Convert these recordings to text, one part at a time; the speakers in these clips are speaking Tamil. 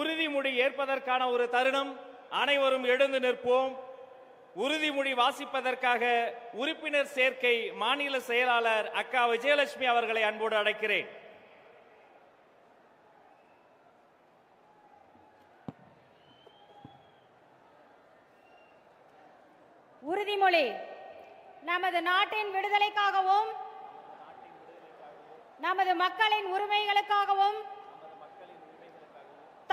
உறுதிமொழி ஏற்பதற்கான ஒரு தருணம். அனைவரும் எழுந்து நிற்போம். உறுதிமொழி வாசிப்பதற்காக உறுப்பினர் சேர்க்கை மாநில செயலாளர் அக்கா விஜயலட்சுமி அவர்களை அன்போடு அழைக்கிறேன். உறுதிமொழி நமது நாட்டின் விடுதலைக்காகவும் நமது மக்களின் உரிமைகளுக்காகவும்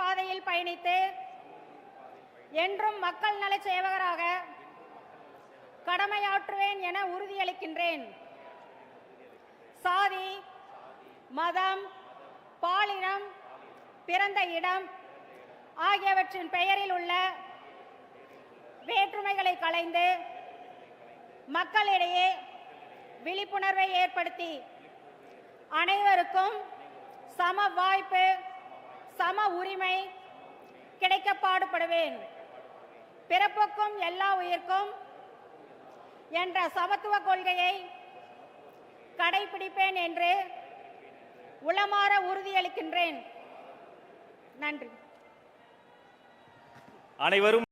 பாதையில் பயணித்து என்றும் மக்கள் நல சேவகராக கடமையாற்றுவேன் என உறுதியளிக்கின்றேன். சாதி மதம் பாலினம் பிறந்த இடம் ஆகியவற்றின் பெயரில் உள்ள வேற்றுமைகளை களைந்து மக்களிடையே விழிப்புணர்வை ஏற்படுத்தி அனைவருக்கும் சம வாய்ப்பு சம உரிமை கிடைக்க பாடுபடுவேன். பிறப்புக்கும் எல்லா உயிர்க்கும் என்ற சமத்துவ கொள்கையை கடைபிடிப்பேன் என்று உளமாற உறுதியளிக்கின்றேன். நன்றி. அனைவரும்